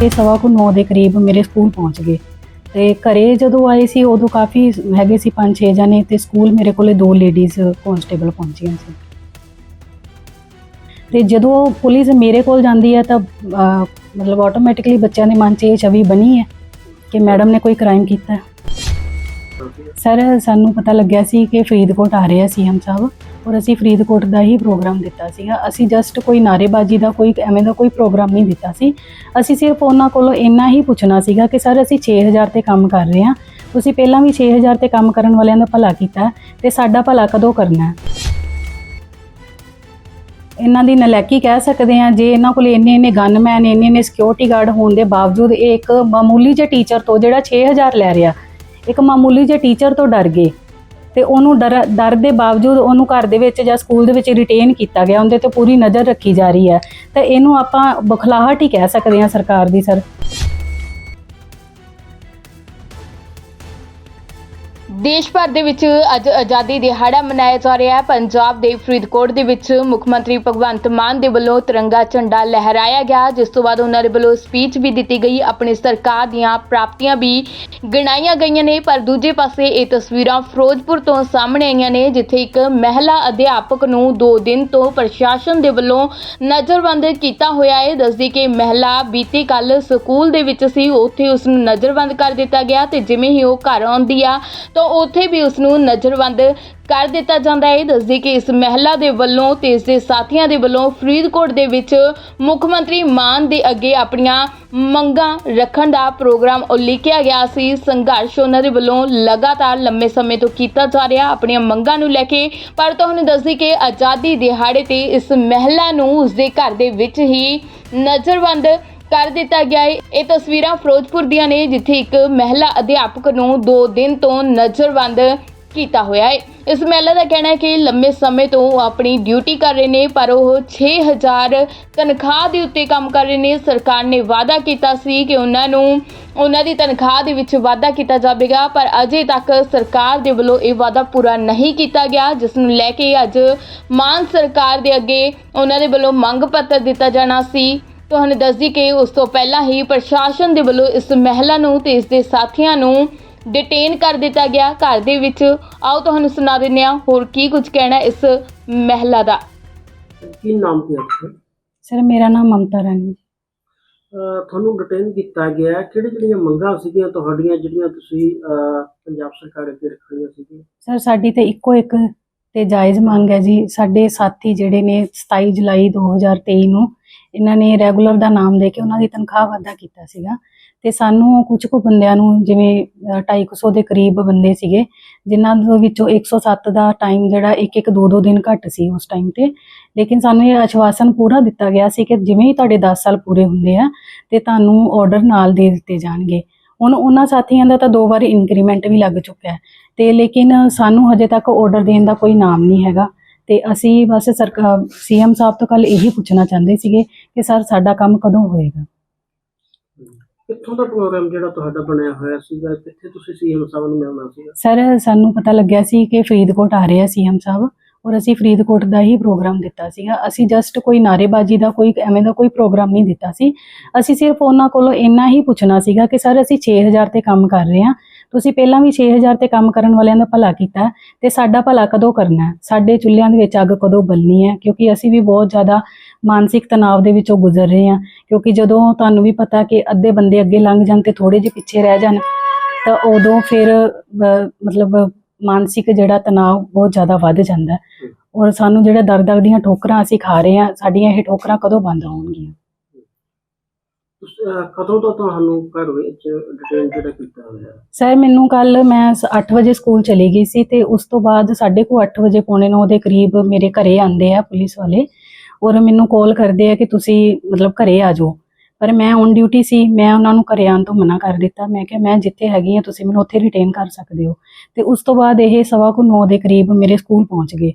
ਤੇ ਸਵਾ ਕੁ 9 ਦੇ ਕਰੀਬ ਮੇਰੇ ਸਕੂਲ ਪਹੁੰਚ ਗਏ। ਤੇ ਘਰੇ ਜਦੋਂ ਆਏ ਸੀ, ਉਦੋਂ ਕਾਫੀ ਹੈਗੇ ਸੀ 5-6 ਜਣੇ ਤੇ ਸਕੂਲ ਮੇਰੇ ਕੋਲੇ ਦੋ ਲੇਡੀਜ਼ ਕਨਸਟੇਬਲ ਪਹੁੰਚੀਆਂ ਸੀ। ਤੇ ਜਦੋਂ ਪੁਲਿਸ ਮੇਰੇ ਕੋਲ ਜਾਂਦੀ ਹੈ ਤਾਂ ਮਤਲਬ ਆਟੋਮੈਟਿਕਲੀ ਬੱਚਿਆਂ ਦੇ ਮਨ 'ਚ ਇਹ ਛਵੀ ਬਣੀ ਹੈ ਕਿ ਮੈਡਮ ਨੇ ਕੋਈ ਕ੍ਰਾਈਮ ਕੀਤਾ। ਹੈ ਸਰ, ਸਾਨੂੰ ਪਤਾ ਲੱਗਿਆ ਸੀ ਕਿ ਫਰੀਦਕੋਟ ਆ ਰਹੇ ਆ ਸੀਐਮ ਸਾਹਿਬ। ਔਰ ਅਸੀਂ ਫਰੀਦਕੋਟ ਦਾ ਹੀ ਪ੍ਰੋਗਰਾਮ ਦਿੱਤਾ ਸੀਗਾ। ਅਸੀਂ ਜਸਟ ਕੋਈ ਨਾਰੇਬਾਜ਼ੀ ਦਾ ਕੋਈ ਐਵੇਂ ਦਾ ਕੋਈ ਪ੍ਰੋਗਰਾਮ ਨਹੀਂ ਦਿੱਤਾ ਸੀ। ਅਸੀਂ ਸਿਰਫ ਉਹਨਾਂ ਕੋਲੋਂ ਇੰਨਾ ਹੀ ਪੁੱਛਣਾ ਸੀਗਾ ਕਿ ਸਰ ਅਸੀਂ 6000 ਤੇ ਕੰਮ ਕਰ ਰਹੇ ਹਾਂ। ਤੁਸੀਂ ਪਹਿਲਾਂ ਵੀ 6000 ਤੇ ਕੰਮ ਕਰਨ ਵਾਲਿਆਂ ਦਾ ਭਲਾ ਕੀਤਾ ਤੇ ਸਾਡਾ ਭਲਾ ਕਦੋਂ ਕਰਨਾ ਹੈ? ਇਹਨਾਂ ਦੀ ਨਲਾਇਕੀ ਕਹਿ ਸਕਦੇ ਆ ਜੇ ਇਹਨਾਂ ਕੋਲ ਇੰਨੇ ਇੰਨੇ ਗਨਮੈਨ ਇੰਨੇ ਇੰਨੇ ਸਿਕਿਉਰਿਟੀ ਗਾਰਡ ਹੋਣ ਦੇ ਬਾਵਜੂਦ ਇਹ ਇੱਕ ਮਾਮੂਲੀ ਜਿਹੇ ਟੀਚਰ ਤੋਂ ਜਿਹੜਾ 6000 ਲੈ ਰਿਹਾ, ਇੱਕ ਮਾਮੂਲੀ ਜਿਹੇ ਟੀਚਰ ਤੋਂ ਡਰ ਗਏ। ਤੇ ਉਹਨੂੰ ਡਰ ਡਰ ਦੇ ਬਾਵਜੂਦ ਉਹਨੂੰ ਘਰ ਦੇ ਵਿੱਚ ਜਾਂ ਸਕੂਲ ਦੇ ਵਿੱਚ ਰਿਟੇਨ ਕੀਤਾ ਗਿਆ। ਉਹਦੇ ਤੇ ਪੂਰੀ ਨਜ਼ਰ ਰੱਖੀ ਜਾ ਰਹੀ ਹੈ। ਤਾਂ ਇਹਨੂੰ ਆਪਾਂ ਬਖਲਾਹਟ ਹੀ ਕਹਿ ਸਕਦੇ ਹਾਂ ਸਰਕਾਰ ਦੀ, ਸਰ। ਦੇਸ਼ ਭਰ ਦੇ ਵਿੱਚ ਅੱਜ ਆਜ਼ਾਦੀ ਦਿਹਾੜਾ ਮਨਾਇਆ ਜਾ ਰਿਹਾ ਹੈ। ਪੰਜਾਬ ਦੇ ਫਰੀਦਕੋਟ ਦੇ ਵਿੱਚ ਮੁੱਖ ਮੰਤਰੀ ਭਗਵੰਤ ਮਾਨ ਦੇ ਵੱਲੋਂ ਤਿਰੰਗਾ ਝੰਡਾ ਲਹਿਰਾਇਆ ਗਿਆ। ਜਿਸ ਤੋਂ ਬਾਅਦ ਉਹਨਾਂ ਦੇ ਵੱਲੋਂ ਸਪੀਚ ਵੀ ਦਿੱਤੀ ਗਈ। ਆਪਣੀ ਸਰਕਾਰ ਦੀਆਂ ਪ੍ਰਾਪਤੀਆਂ ਵੀ ਗਿਣਾਈਆਂ ਗਈਆਂ ਨੇ। ਪਰ ਦੂਜੇ ਪਾਸੇ ਇਹ ਤਸਵੀਰਾਂ ਫਿਰੋਜ਼ਪੁਰ ਤੋਂ ਸਾਹਮਣੇ ਆਈਆਂ ਨੇ, ਜਿੱਥੇ ਇੱਕ ਮਹਿਲਾ ਅਧਿਆਪਕ ਨੂੰ 2 ਦਿਨ ਤੋਂ ਪ੍ਰਸ਼ਾਸਨ ਦੇ ਵੱਲੋਂ ਨਜ਼ਰਬੰਦ ਕੀਤਾ ਹੋਇਆ ਹੈ। ਦੱਸਦੀ ਕਿ ਮਹਿਲਾ ਬੀਤੀ ਕੱਲ ਸਕੂਲ ਦੇ ਵਿੱਚ ਸੀ। ਉੱਥੇ ਉਸ ਨੂੰ ਨਜ਼ਰਬੰਦ ਕਰ ਦਿੱਤਾ ਗਿਆ ਤੇ ਜਿਵੇਂ ਹੀ ਉਹ ਘਰ ਆਉਂਦੀ ਆ ਤਾਂ ਉੱਥੇ ਵੀ ਉਸ ਨੂੰ ਨਜ਼ਰਬੰਦ ਕਰ ਦਿੱਤਾ ਜਾਂਦਾ ਹੈ। ਦੱਸਦੀ ਕਿ ਇਸ ਮਹਿਲਾ ਦੇ ਵੱਲੋਂ ਤੇ ਇਸ ਦੇ ਸਾਥੀਆਂ ਦੇ ਵੱਲੋਂ ਫਰੀਦਕੋਟ ਦੇ ਵਿੱਚ ਮੁੱਖ ਮੰਤਰੀ ਮਾਨ ਦੇ ਅੱਗੇ ਆਪਣੀਆਂ ਮੰਗਾਂ ਰੱਖਣ ਦਾ ਪ੍ਰੋਗਰਾਮ ਉਲੀਕਿਆ ਗਿਆ ਸੀ। ਸੰਘਰਸ਼ ਉਹਨਾਂ ਦੇ ਵੱਲੋਂ ਲਗਾਤਾਰ ਲੰਮੇ ਸਮੇਂ ਤੋਂ ਕੀਤਾ ਜਾ ਰਿਹਾ, ਆਪਣੀਆਂ ਮੰਗਾਂ ਨੂੰ ਲੈ ਕੇ। ਪਰ ਤੁਹਾਨੂੰ ਦੱਸਦੀ ਕਿ ਆਜ਼ਾਦੀ ਦਿਹਾੜੇ ਤੇ ਇਸ ਮਹਿਲਾ ਨੂੰ ਉਸਦੇ ਘਰ ਦੇ ਵਿੱਚ ਹੀ ਨਜ਼ਰਬੰਦ ਕਰ ਦਿੱਤਾ ਗਿਆ ਹੈ ਇਹ ਤਸਵੀਰਾਂ ਫਿਰੋਜ਼ਪੁਰ ਦੀਆਂ ਨੇ, ਜਿੱਥੇ ਇੱਕ ਮਹਿਲਾ ਅਧਿਆਪਕ ਨੂੰ 2 ਦਿਨ ਤੋਂ ਨਜ਼ਰਬੰਦ ਕੀਤਾ ਹੋਇਆ ਹੈ ਇਸ ਮਹਿਲਾ ਦਾ ਕਹਿਣਾ ਹੈ ਕਿ ਲੰਮੇ ਸਮੇਂ ਤੋਂ ਉਹ ਆਪਣੀ ਡਿਊਟੀ ਕਰ ਰਹੇ ਨੇ, ਪਰ ਉਹ 6000 ਤਨਖਾਹ ਦੇ ਉੱਤੇ ਕੰਮ ਕਰ ਰਹੇ ਨੇ। ਸਰਕਾਰ ਨੇ ਵਾਅਦਾ ਕੀਤਾ ਸੀ ਕਿ ਉਹਨਾਂ ਨੂੰ, ਉਹਨਾਂ ਦੀ ਤਨਖਾਹ ਦੇ ਵਿੱਚ ਵਾਅਦਾ ਕੀਤਾ ਜਾਵੇਗਾ, ਪਰ ਅਜੇ ਤੱਕ ਸਰਕਾਰ ਦੇ ਵੱਲੋਂ ਇਹ ਵਾਅਦਾ ਪੂਰਾ ਨਹੀਂ ਕੀਤਾ ਗਿਆ, ਜਿਸ ਨੂੰ ਲੈ ਕੇ ਅੱਜ ਮਾਨ ਸਰਕਾਰ ਦੇ ਅੱਗੇ ਉਹਨਾਂ ਦੇ ਵੱਲੋਂ ਮੰਗ ਪੱਤਰ ਦਿੱਤਾ ਜਾਣਾ ਸੀ। ਤੁਹਾਨੂੰ ਦੱਸਦੀ ਕਿ ਉਸ ਤੋਂ ਪਹਿਲਾਂ ਹੀ ਪ੍ਰਸ਼ਾਸਨ ਦੇ ਵੱਲੋਂ ਇਸ ਮਹਿਲਾ ਨੂੰ ਤੇ ਇਸ ਦੇ ਸਾਥੀਆਂ ਨੂੰ ਡਿਟੇਨ ਕਰ ਦਿੱਤਾ ਗਿਆ। ਘਰ ਦੇ ਵਿੱਚ ਆਓ ਤੁਹਾਨੂੰ ਸੁਣਾ ਦਿੰਦੇ ਹਾਂ ਹੋਰ ਕੀ ਕੁਝ ਕਹਿਣਾ ਇਸ ਮਹਿਲਾ ਦਾ। ਕੀ ਨਾਮ ਕੀ ਹੈ ਤੁਹਾਡਾ? ਸਰ ਮੇਰਾ ਨਾਮ ਮਮਤਾ ਰਾਣੀ ਅਹ ਤੁਹਾਨੂੰ ਡਿਟੇਨ ਕੀਤਾ ਗਿਆ। ਕਿਹੜੀ ਜਿਹੜੀਆਂ ਮੰਗਾਂ ਸੀਗੀਆਂ? ਤੁਹਾਡੀਆਂ ਜਿਹੜੀਆਂ ਤੁਸੀਂ ਅਹ, ਪੰਜਾਬ ਸਰਕਾਰ ਅੱਗੇ ਰੱਖਣੀਆਂ ਸੀਗੀਆਂ? ਸਰ ਸਾਡੀ ਤੇ ਇੱਕੋ ਇੱਕ ਤੇ ਜਾਇਜ਼ ਮੰਗ ਹੈ ਜੀ। ਸਾਡੇ ਸਾਥੀ ਜਿਹੜੇ ਨੇ 27 ਜੁਲਾਈ 2023 ਨੂੰ ਇਹਨਾਂ ਨੇ ਰੈਗੂਲਰ ਦਾ ਨਾਮ ਦੇ ਕੇ ਉਹਨਾਂ ਦੀ ਤਨਖਾਹ ਵਾਧਾ ਕੀਤਾ ਸੀਗਾ। ਤੇ ਸਾਨੂੰ ਕੁਝ ਕੁ ਬੰਦਿਆਂ ਨੂੰ ਜਿਵੇਂ ਅ, 250 ਦੇ ਕਰੀਬ ਬੰਦੇ ਸੀਗੇ ਜਿਨ੍ਹਾਂ ਦੇ ਵਿੱਚੋਂ 107 ਦਾ ਟਾਈਮ ਜਿਹੜਾ ਇੱਕ ਇੱਕ ਦੋ ਦੋ ਦਿਨ ਘੱਟ ਸੀ ਉਸ ਟਾਈਮ ਤੇ। ਲੇਕਿਨ ਸਾਨੂੰ ਇਹ ਆਸ਼ਵਾਸਨ ਪੂਰਾ ਦਿੱਤਾ ਗਿਆ ਸੀ ਕਿ ਜਿਵੇਂ ਹੀ ਤੁਹਾਡੇ 10 ਸਾਲ ਪੂਰੇ ਹੁੰਦੇ ਆ ਤੇ ਤੁਹਾਨੂੰ ਆਰਡਰ ਨਾਲ ਦੇ ਦਿੱਤੇ ਜਾਣਗੇ। ਹੁਣ ਉਹਨਾਂ ਸਾਥੀਆਂ ਦਾ ਤਾਂ ਦੋ ਵਾਰ ਇਨਕਰੀਮੈਂਟ ਵੀ ਲੱਗ ਚੁੱਕਾ ਹੈ। ਤੇ ਲੇਕਿਨ ਸਾਨੂੰ ਹਜੇ ਤੱਕ ਆਰਡਰ ਦੇਣ ਦਾ ਕੋਈ ਨਾਮ ਨਹੀਂ ਹੈਗਾ। ਤੇ ਅਸੀਂ ਬਸ ਸਰਕਾਰ ਸੀਐਮ ਸਾਹਿਬ ਤੋਂ ਕੱਲ ਇਹੀ ਪੁੱਛਣਾ ਚਾਹੁੰਦੇ ਸੀਗੇ ਕਿ ਸਰ ਸਾਡਾ ਕੰਮ ਕਦੋਂ ਹੋਏਗਾ? ਕਿੱਥੋਂ ਦਾ ਪ੍ਰੋਗਰਾਮ ਜਿਹੜਾ ਤੁਹਾਡਾ ਬਣਿਆ ਹੋਇਆ ਸੀਗਾ? ਕਿੱਥੇ ਤੁਸੀਂ ਸੀਐਮ ਸਾਹਿਬ ਨੂੰ ਮਿਲਣਾ ਸੀਗਾ? ਸਰ ਸਾਨੂੰ ਪਤਾ ਲੱਗਿਆ ਸੀ ਕਿ ਫਰੀਦਕੋਟ ਆ ਰਹੇ ਆ ਸੀਐਮ ਸਾਹਿਬ ਔਰ ਅਸੀਂ ਫਰੀਦਕੋਟ ਦਾ ਹੀ ਪ੍ਰੋਗਰਾਮ ਦਿੱਤਾ ਸੀਗਾ। ਅਸੀਂ ਜਸਟ ਕੋਈ ਨਾਰੇਬਾਜ਼ੀ ਦਾ ਕੋਈ ਐਵੇਂ ਦਾ ਕੋਈ ਪ੍ਰੋਗਰਾਮ ਨਹੀਂ ਦਿੱਤਾ ਸੀ। ਅਸੀਂ ਸਿਰਫ ਉਹਨਾਂ ਕੋਲੋਂ ਇੰਨਾ ਹੀ ਪੁੱਛਣਾ ਸੀਗਾ ਕਿ ਸਰ ਅਸੀਂ 6000 ਤੇ ਕੰਮ ਕਰ ਰਹੇ ਹਾਂ। ਤੁਸੀਂ ਪਹਿਲਾਂ ਵੀ 6000 ਤੇ ਕੰਮ ਕਰਨ ਵਾਲਿਆਂ ਦਾ ਭਲਾ ਕੀਤਾ ਤੇ ਸਾਡਾ ਭਲਾ ਕਦੋਂ ਕਰਨਾ ਸਾਡੇ ਚੁੱਲ੍ਹਿਆਂ ਦੇ ਵਿੱਚ ਅੱਗ ਕਦੋਂ ਬਲਣੀ ਹੈ? ਕਿਉਂਕਿ ਅਸੀਂ ਵੀ ਬਹੁਤ ਜ਼ਿਆਦਾ ਮਾਨਸਿਕ ਤਣਾਅ ਦੇ ਵਿੱਚੋਂ ਗੁਜ਼ਰ ਰਹੇ ਹਾਂ। ਕਿਉਂਕਿ ਜਦੋਂ ਤੁਹਾਨੂੰ ਵੀ ਪਤਾ ਕਿ ਅੱਧੇ ਬੰਦੇ ਅੱਗੇ ਲੰਘ ਜਾਣ ਤੇ ਥੋੜੇ ਜਿਹੇ ਪਿੱਛੇ ਰਹਿ ਜਾਣ ਤਾਂ ਉਦੋਂ ਫਿਰ ਮਤਲਬ ਮਾਨਸਿਕ ਜਿਹੜਾ ਤਣਾਅ ਬਹੁਤ ਜ਼ਿਆਦਾ ਵੱਧ ਜਾਂਦਾ। ਔਰ ਸਾਨੂੰ ਜਿਹੜਾ ਦਰ ਦਰ ਦੀਆਂ ਠੋਕਰਾਂ ਅਸੀਂ ਖਾ ਰਹੇ ਹਾਂ ਸਾਡੀਆਂ ਇਹ ਠੋਕਰਾਂ ਕਦੋਂ ਬੰਦ ਹੋਣਗੀਆਂ? ਤੁਸੀਂ, ਅਹ, ਕਦੋਂ ਤੋਂ ਤੁਹਾਨੂੰ ਘਰ ਵਿੱਚ ਡਿਟੇਨ ਜਿਹੜਾ ਕੀਤਾ ਹੋਇਆ? ਹੈ? ਸਰ ਮੈਨੂੰ ਕੱਲ ਮੈਂ 8 ਵਜੇ ਸਕੂਲ ਚਲੀ ਗਈ ਸੀ ਤੇ ਉਸ ਤੋਂ ਬਾਅਦ ਸਾਢੇ ਕੁ 8 ਵਜੇ ਪੌਣੇ 9 ਦੇ ਕਰੀਬ ਮੇਰੇ ਘਰੇ ਆਂਦੇ ਆ ਪੁਲਿਸ ਵਾਲੇ ਔਰ ਮੈਨੂੰ ਕਾਲ ਕਰਦੇ ਆ ਕਿ ਤੁਸੀਂ ਮਤਲਬ ਘਰੇ ਆ ਜਾਓ। ਪਰ ਮੈਂ ਔਨ ਡਿਊਟੀ ਸੀ ਮੈਂ ਉਹਨਾਂ ਨੂੰ ਘਰੇ ਆਉਣ ਤੋਂ ਮਨਾ ਕਰ ਦਿੱਤਾ। ਮੈਂ ਕਿਹਾ ਮੈਂ ਜਿੱਥੇ ਹੈਗੀ ਆ ਤੁਸੀਂ ਮੈਨੂੰ ਉੱਥੇ ਰਿਟੇਨ ਕਰ ਸਕਦੇ ਹੋ। ਤੇ ਉਸ ਤੋਂ ਬਾਅਦ ਇਹ ਸਵਾ ਕੁ 9 ਦੇ ਕਰੀਬ ਮੇਰੇ ਸਕੂਲ ਪਹੁੰਚ ਗਏ।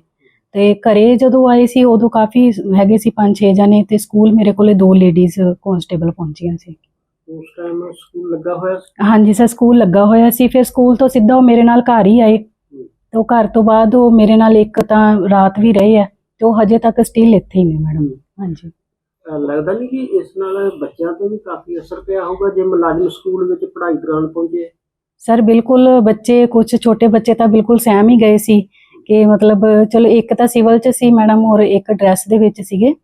ਤੇ ਘਰੇ ਜਦੋਂ ਆਏ ਸੀ ਉਦੋਂ ਕਾਫੀ ਹੈਗੇ ਸੀ 5-6 ਜਣੇ ਤੇ ਸਕੂਲ ਮੇਰੇ ਕੋਲੇ ਦੋ ਲੇਡੀਜ਼ ਕਨਸਟੇਬਲ ਪਹੁੰਚੀਆਂ ਸੀ। ਉਸ ਟਾਈਮ ਸਕੂਲ ਲੱਗਾ ਹੋਇਆ ਸੀ? ਹਾਂਜੀ ਸਰ ਸਕੂਲ ਲੱਗਾ ਹੋਇਆ ਸੀ। ਫਿਰ ਸਕੂਲ ਤੋਂ ਸਿੱਧਾ ਉਹ ਮੇਰੇ ਨਾਲ ਘਰ ਹੀ ਆਏ। ਤੇ ਉਹ ਘਰ ਤੋਂ ਬਾਅਦ ਉਹ ਮੇਰੇ ਨਾਲ ਇੱਕ ਤਾਂ ਰਾਤ ਵੀ ਰਹੇ ਆ ਤੇ ਉਹ ਹਜੇ ਤੱਕ ਸਟਿਲ ਇੱਥੇ ਹੀ ਨੇ ਮੈਡਮ ਹਾਂਜੀ। ਲੱਗਦਾ ਨਹੀਂ ਕਿ ਇਸ ਨਾਲ ਬੱਚਿਆਂ ਤੇ ਵੀ ਕਾਫੀ ਅਸਰ ਪਿਆ ਹੋਊਗਾ ਜੇ ਮੁਲਾਜ਼ਮ ਸਕੂਲ ਵਿੱਚ ਪੜ੍ਹਾਈ ਦੌਰਾਨ ਪਹੁੰਚੇ? ਸਰ ਬਿਲਕੁਲ ਬੱਚੇ ਕੁਝ ਛੋਟੇ ਬੱਚੇ ਤਾਂ ਬਿਲਕੁਲ ਸਹਿਮ ਹੀ ਗਏ ਸੀ। ਕਿ ਮਤਲਬ, ਚਲੋ ਇੱਕ ਤਾਂ ਸਿਵਲ ਚ ਸੀ ਮੈਡਮ ਔਰ ਇੱਕ ਡਰੈਸ ਦੇ ਵਿੱਚ ਸੀਗੇ।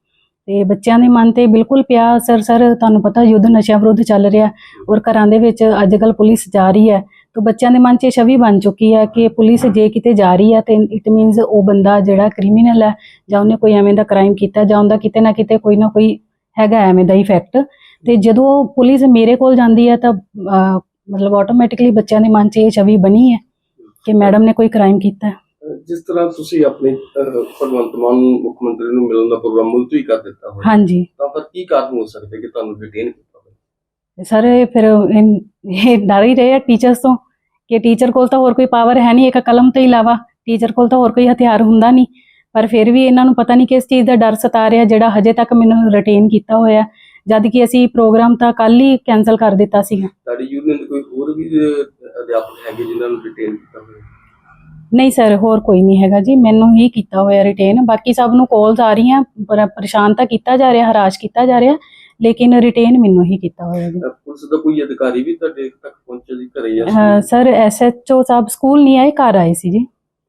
ਤੇ ਬੱਚਿਆਂ ਦੇ ਮਨ ਤੇ ਬਿਲਕੁਲ ਪਿਆ ਸਰ ਸਰ, ਤੁਹਾਨੂੰ ਪਤਾ ਯੁੱਧ ਨਸ਼ਿਆਂ ਵਿਰੁੱਧ ਚੱਲ ਰਿਹਾ ਔਰ ਘਰਾਂ ਦੇ ਵਿੱਚ ਅੱਜ ਕੱਲ ਪੁਲਿਸ ਜਾ ਰਹੀ ਹੈ। ਤਾਂ ਬੱਚਿਆਂ ਦੇ ਮਨ 'ਚ ਇਹ ਛਵੀ ਬਣ ਚੁੱਕੀ ਹੈ ਕਿ ਪੁਲਿਸ ਜੇ ਕਿਤੇ ਜਾ ਰਹੀ ਹੈ ਤੇ ਇਟ ਮੀਨਸ ਉਹ ਬੰਦਾ ਜਿਹੜਾ ਕ੍ਰਿਮੀਨਲ ਹੈ ਜਾਂ ਉਹਨੇ ਕੋਈ ਐਵੇਂ ਦਾ ਕ੍ਰਾਈਮ ਕੀਤਾ ਜਾਂ ਉਹਦਾ ਕਿਤੇ ਨਾ ਕਿਤੇ ਕੋਈ ਨਾ ਕੋਈ ਹੈਗਾ ਐਵੇਂ ਦਾ ਇਫੈਕਟ ਤੇ ਜਦੋਂ ਪੁਲਿਸ ਮੇਰੇ ਕੋਲ ਜਾਂਦੀ ਹੈ ਤਾਂ ਮਤਲਬ ਆਟੋਮੈਟਿਕਲੀ ਬੱਚਿਆਂ ਦੇ ਮਨ 'ਚ ਇਹ ਛਵੀ ਬਣੀ ਹੈ ਕਿ ਮੈਡਮ ਨੇ ਕੋਈ ਕ੍ਰਾਈਮ ਕੀਤਾ। ਹੈ। ਜਿਸ ਤਰ੍ਹਾਂ ਤੁਸੀਂ ਆਪਣੇ ਭਗਵੰਤ ਮਾਨ ਨੂੰ ਮੁੱਖ ਮੰਤਰੀ ਨੂੰ ਮਿਲਣ ਦਾ ਪ੍ਰੋਗਰਾਮ ਮੁਲਤਵੀ ਕਰ ਦਿੱਤਾ ਹੋਇਆ। ਹਾਂਜੀ। ਤਾਂ ਫਿਰ ਕੀ ਕਾਰਨ ਹੋ ਸਕਦਾ ਕਿ ਤੁਹਾਨੂੰ ਰਿਟੇਨ ਕੀਤਾ ਹੋਵੇ ਸਰ ਫਿਰ ਇਹ ਡਰ ਹੀ ਰਹੇ ਆ ਟੀਚਰਸ ਤੋਂ ਕਿ ਟੀਚਰ ਕੋਲ ਤਾਂ ਹੋਰ ਕੋਈ ਪਾਵਰ ਹੈ ਨਹੀਂ ਇੱਕ ਕਲਮ ਤੋਂ ਇਲਾਵਾ ਟੀਚਰ ਕੋਲ ਤਾਂ ਹੋਰ ਕੋਈ ਹਥਿਆਰ ਹੁੰਦਾ ਨਹੀਂ। ਪਰ ਫਿਰ ਵੀ ਇਹਨਾਂ ਨੂੰ ਪਤਾ ਨਹੀਂ ਕਿਸ ਚੀਜ਼ ਦਾ ਡਰ ਸਤਾ ਰਿਹਾ ਜਿਹੜਾ ਹਜੇ ਤੱਕ ਮੈਨੂੰ ਰਿਟੇਨ ਕੀਤਾ ਹੋਇਆ। ਜਦ ਕਿ ਅਸੀਂ ਪ੍ਰੋਗਰਾਮ ਤਾਂ ਕੱਲ ਹੀ ਕੈਨਸਲ ਕਰ ਦਿੱਤਾ ਸੀਗਾ। ਤੁਹਾਡੀ ਯੂਨੀਅਨ ਦੇ ਕੋਈ ਹੋਰ ਵੀ ਅਧਿਆਪਕ ਹੈਗੇ ਜਿਨ੍ਹਾਂ ਨੂੰ ਰਿਟੇਨ ਕੀਤਾ ਹੋਵੇ ਨਹੀਂ ਸਰ ਹੋਰ ਕੋਈ ਨਹੀਂ ਹੈਗਾ ਜੀ ਮੈਨੂੰ ਹੀ ਕੀਤਾ ਹੋਇਆ ਰਿਟੇਨ ਬਾਕੀ ਸਭ ਨੂੰ ਕਾਲਸ ਆ ਰਹੀਆਂ ਪਰ ਪਰੇਸ਼ਾਨ ਤਾਂ ਕੀਤਾ ਜਾ ਰਿਹਾ ਹਰਾਸ਼ ਕੀਤਾ ਜਾ ਰਿਹਾ ਲੇਕਿਨ ਰਿਟੇਨ ਮੈਨੂੰ ਹੀ ਕੀਤਾ ਹੋਇਆ ਜੀ। ਪੁਲਿਸ ਦਾ ਕੋਈ ਅਧਿਕਾਰੀ ਵੀ ਤੁਹਾਡੇ ਤੱਕ ਪਹੁੰਚੇ ਜੀ ਘਰੇ ਜਾਂ ਸਰ ਐਸਐਚਓ ਸਾਹਿਬ ਸਕੂਲ ਨਹੀਂ ਆਏ ਘਰ ਆਏ ਸੀ ਜੀ।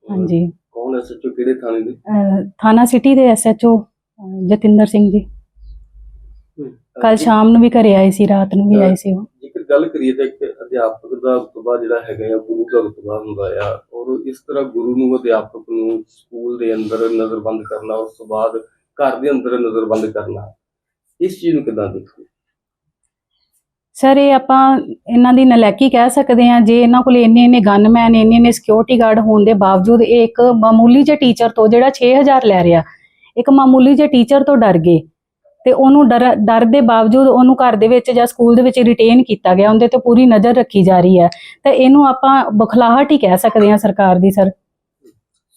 ਹਾਂਜੀ। ਕੌਣ ਸੱਚੋ ਕਿਹੜੇ ਥਾਣੇ ਦੇ? ਥਾਣਾ ਸਿਟੀ ਦੇ ਐਸਐਚਓ ਜਤਿੰਦਰ ਸਿੰਘ ਜੀ। ਕੱਲ ਸ਼ਾਮ ਨੂੰ ਵੀ ਘਰੇ ਆਏ ਸੀ ਰਾਤ ਨੂੰ ਵੀ ਆਏ ਸੀ ਉਹ। ਜੇਕਰ ਗੱਲ ਕਰੀਏ ਤਾਂ ਇੱਕ ਅਧਿਆਪਕ ਦਾ ਰੁਤਬਾ ਜਿਹੜਾ ਹੈਗਾ ਆ ਗੁਰੂ ਦਾ ਰੁਤਬਾ ਹੁੰਦਾ ਆ, ਔਰ ਇਸ ਤਰ੍ਹਾਂ ਗੁਰੂ ਨੂੰ ਅਧਿਆਪਕ ਨੂੰ ਸਕੂਲ ਦੇ ਅੰਦਰ ਨਜ਼ਰਬੰਦ ਕਰਨਾ, ਉਸ ਤੋਂ ਬਾਅਦ ਘਰ ਦੇ ਅੰਦਰ ਨਜ਼ਰਬੰਦ ਕਰਨਾ, ਇਸ ਚੀਜ਼ ਨੂੰ ਕਿਦਾਂ ਦੇਖੋ ਸਰ ਇਹ ਆਪਾਂ ਇਹਨਾਂ ਦੀ ਨਲਾਇਕੀ ਕਹਿ ਸਕਦੇ ਹਾਂ, ਜੇ ਇਹਨਾਂ ਕੋਲ ਇੰਨੇ ਇੰਨੇ ਗਨਮੈਨ ਇੰਨੇ ਇੰਨੇ ਸਿਕਿਉਰਿਟੀ ਗਾਰਡ ਹੋਣ ਦੇ ਬਾਵਜੂਦ ਇਹ ਇੱਕ ਮਾਮੂਲੀ ਜਿਹੇ ਟੀਚਰ ਤੋਂ ਜਿਹੜਾ 6000 ਲੈ ਰਿਹਾ, ਇੱਕ ਮਾਮੂਲੀ ਜਿਹੇ ਟੀਚਰ ਤੋਂ ਡਰ ਗਏ। ਤੇ ਉਹਨੂੰ ਡਰ ਡਰ ਦੇ ਬਾਵਜੂਦ ਉਹਨੂੰ ਘਰ ਦੇ ਵਿੱਚ ਜਾਂ ਸਕੂਲ ਦੇ ਵਿੱਚ ਰਿਟੇਨ ਕੀਤਾ ਗਿਆ ਉਹਦੇ ਤੇ ਪੂਰੀ ਨਜ਼ਰ ਰੱਖੀ ਜਾ ਰਹੀ ਹੈ। ਤਾਂ ਇਹਨੂੰ ਆਪਾਂ ਬਖਲਾਹਟ ਹੀ ਕਹਿ ਸਕਦੇ ਹਾਂ ਸਰਕਾਰ ਦੀ ਸਰ।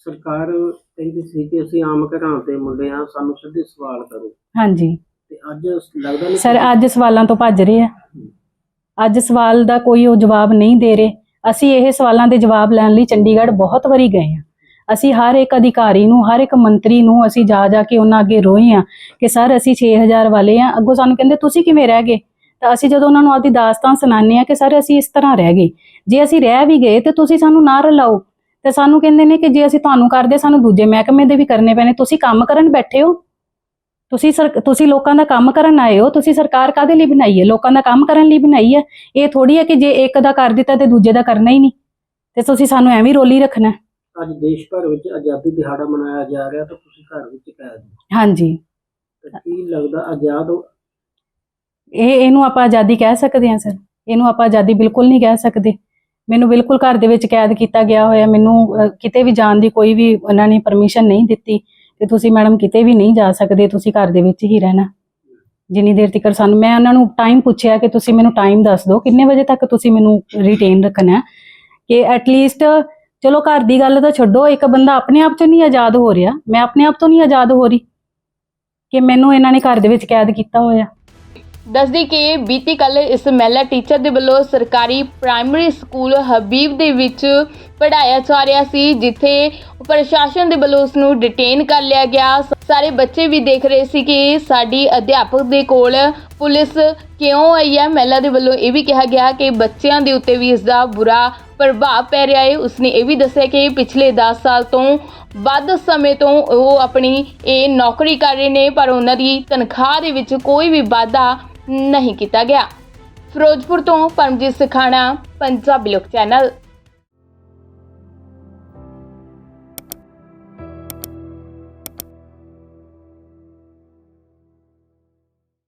ਸਰਕਾਰ ਕਹਿੰਦੀ ਸੀ ਕਿ ਅਸੀਂ ਆਮ ਘਰਾਂ ਦੇ ਮੁੰਡੇ ਆ ਸਾਨੂੰ ਸਿੱਧੇ ਸਵਾਲ ਕਰੋ। ਹਾਂਜੀ। ਤੇ ਅੱਜ ਲੱਗਦਾ ਨਹੀਂ ਸਰ ਅੱਜ ਸਵਾਲਾਂ ਤੋਂ ਭੱਜ ਰਹੇ ਆ। ਅੱਜ ਸਵਾਲ ਦਾ ਕੋਈ ਉਹ ਜਵਾਬ ਨਹੀਂ ਦੇ ਰਹੇ। ਅਸੀਂ ਇਹ ਸਵਾਲਾਂ ਦੇ ਜਵਾਬ ਲੈਣ ਲਈ ਚੰਡੀਗੜ੍ਹ ਬਹੁਤ ਵਾਰੀ ਗਏ ਆ ਅਸੀਂ ਹਰ ਇੱਕ ਅਧਿਕਾਰੀ ਨੂੰ, ਹਰ ਇੱਕ ਮੰਤਰੀ ਨੂੰ ਅਸੀਂ ਜਾ ਜਾ ਕੇ ਉਹਨਾਂ ਅੱਗੇ ਰੋਏ ਆ ਕਿ ਸਰ ਅਸੀਂ 6000 ਵਾਲੇ ਆ ਅੱਗੋਂ ਸਾਨੂੰ ਕਹਿੰਦੇ, ਤੁਸੀਂ ਕਿਵੇਂ ਰਹਿ ਗਏ? ਤਾਂ ਅਸੀਂ ਜਦੋਂ ਉਹਨਾਂ ਨੂੰ ਆਪਦੀ ਦਾਸਤਾਨ ਸੁਣਾਉਂਦੇ ਆ ਕਿ ਸਰ ਅਸੀਂ ਇਸ ਤਰ੍ਹਾਂ ਰਹਿ ਗਏ। ਜੇ ਅਸੀਂ ਰਹਿ ਵੀ ਗਏ ਤੇ ਤੁਸੀਂ ਸਾਨੂੰ ਨਾ ਰਲਾਓ। ਤੇ ਸਾਨੂੰ ਕਹਿੰਦੇ ਨੇ ਕਿ ਜੇ ਅਸੀਂ ਤੁਹਾਨੂੰ ਕਰਦੇ, ਸਾਨੂੰ ਦੂਜੇ ਮਹਿਕਮੇ ਦੇ ਵੀ ਕਰਨੇ ਪੈਣੇ। ਤੁਸੀਂ ਕੰਮ ਕਰਨ ਬੈਠੇ ਹੋ? ਤੁਸੀਂ ਸਰ, ਤੁਸੀਂ ਲੋਕਾਂ ਦਾ ਕੰਮ ਕਰਨ ਆਏ ਹੋ? ਤੁਸੀਂ ਸਰਕਾਰ ਕਾਦੇ ਲਈ ਬਣਾਈ ਹੈ? ਲੋਕਾਂ ਦਾ ਕੰਮ ਕਰਨ ਲਈ ਬਣਾਈ ਹੈ? ਇਹ ਥੋੜੀ ਹੈ ਕਿ ਜੇ ਇੱਕ ਦਾ ਕਰ ਦਿੱਤਾ ਤੇ ਦੂਜੇ ਦਾ ਕਰਨਾ ਹੀ ਨਹੀਂ। ਤੇ ਤੁਸੀਂ ਸਾਨੂੰ ਐਵੇਂ ਰੋਲੀ ਰੱਖਣਾ। ਅੱਜ ਦੇਸ਼ ਭਰ ਵਿੱਚ ਆਜ਼ਾਦੀ ਦਿਹਾੜਾ ਮਨਾਇਆ ਜਾ ਰਿਹਾ ਤਾਂ ਤੁਸੀਂ ਘਰ ਵਿੱਚ ਕੈਦ ਹੋ ਹਾਂਜੀ। ਤਾਂ ਕੀ ਲੱਗਦਾ ਆਜ਼ਾਦ ਹੋ ਇਹ ਇਹਨੂੰ ਆਪਾਂ ਆਜ਼ਾਦੀ ਕਹਿ ਸਕਦੇ ਹਾਂ ਸਰ। ਇਹਨੂੰ ਆਪਾਂ ਆਜ਼ਾਦੀ ਬਿਲਕੁਲ ਨਹੀਂ ਕਹਿ ਸਕਦੇ। ਮੈਨੂੰ ਬਿਲਕੁਲ ਘਰ ਦੇ ਵਿੱਚ ਕੈਦ ਕੀਤਾ ਗਿਆ ਹੋਇਆ ਮੈਨੂੰ ਅਹ, ਕਿਤੇ ਵੀ ਜਾਣ ਦੀ ਕੋਈ ਵੀ ਉਹਨਾਂ ਨੇ ਪਰਮਿਸ਼ਨ ਨਹੀਂ ਦਿੱਤੀ ਕਿ ਤੁਸੀਂ ਮੈਡਮ ਕਿਤੇ ਵੀ ਨਹੀਂ ਜਾ ਸਕਦੇ ਤੁਸੀਂ ਘਰ ਦੇ ਵਿੱਚ ਹੀ ਰਹਿਣਾ। ਜਿੰਨੀ ਦੇਰ ਤੱਕ ਸਾਨੂੰ ਮੈਂ ਉਹਨਾਂ ਨੂੰ ਟਾਈਮ ਪੁੱਛਿਆ ਕਿ ਤੁਸੀਂ ਮੈਨੂੰ ਟਾਈਮ ਦੱਸ ਦਿਓ ਕਿੰਨੇ ਵਜੇ ਤੱਕ ਤੁਸੀਂ ਮੈਨੂੰ ਰਿਟੇਨ ਰੱਖਣਾ ਹੈ? ਕਿ ਐਟ ਲੀਸਟ ਚਲੋ ਘਰ ਦੀ ਗੱਲ ਤਾਂ ਛੱਡੋ, ਇੱਕ ਬੰਦਾ ਆਪਣੇ ਆਪ ਤੋਂ ਨਹੀਂ ਆਜ਼ਾਦ ਹੋ ਰਿਹਾ। ਮੈਂ ਆਪਣੇ ਆਪ ਤੋਂ ਨਹੀਂ ਆਜ਼ਾਦ ਹੋ ਰਹੀ ਕਿ ਮੈਨੂੰ ਇਹਨਾਂ ਨੇ ਘਰ ਦੇ ਵਿੱਚ ਕੈਦ ਕੀਤਾ ਹੋਇਆ। ਦੱਸਦੀ ਕਿ ਬੀਤੀ ਕੱਲ ਇਸ ਮਹਿਲਾ ਟੀਚਰ ਦੇ ਵੱਲੋਂ ਸਰਕਾਰੀ ਪ੍ਰਾਇਮਰੀ ਸਕੂਲ ਹਬੀਬ ਦੇ ਵਿੱਚ ਪੜਾਇਆ ਜਾ ਰਿਹਾ ਸੀ, ਜਿੱਥੇ ਪ੍ਰਸ਼ਾਸਨ ਦੇ ਵੱਲੋਂ ਉਸ ਨੂੰ ਡਿਟੇਨ ਕਰ ਲਿਆ ਗਿਆ। ਸਾਰੇ ਬੱਚੇ ਵੀ ਦੇਖ ਰਹੇ ਸੀ ਕਿ ਸਾਡੀ ਅਧਿਆਪਕ ਦੇ ਕੋਲ ਪੁਲਿਸ ਕਿਉਂ ਆਈ ਹੈ? ਮਹਿਲਾ ਦੇ ਵੱਲੋਂ ਇਹ ਵੀ ਕਿਹਾ ਗਿਆ ਕਿ ਬੱਚਿਆਂ ਦੇ ਉੱਤੇ ਵੀ ਇਸ ਦਾ ਬੁਰਾ ਪ੍ਰਭਾਵ ਪੈ ਰਿਹਾ ਹੈ। ਉਸਨੇ ਇਹ ਵੀ ਦੱਸਿਆ ਕਿ ਪਿਛਲੇ 10 ਸਾਲ ਤੋਂ ਵੱਧ ਸਮੇਂ ਤੋਂ ਉਹ ਆਪਣੀ ਇਹ ਨੌਕਰੀ ਕਰ ਰਹੇ ਨੇ, ਪਰ ਉਹਨਾਂ ਦੀ ਤਨਖਾਹ ਦੇ ਵਿੱਚ ਕੋਈ ਵੀ ਵਾਧਾ ਨਹੀਂ ਕੀਤਾ ਗਿਆ। ਫਿਰੋਜ਼ਪੁਰ ਤੋਂ ਪਰਮਜੀਤ ਸਖਾਣਾ, ਪੰਜਾਬੀ ਲੋਕ ਚੈਨਲ।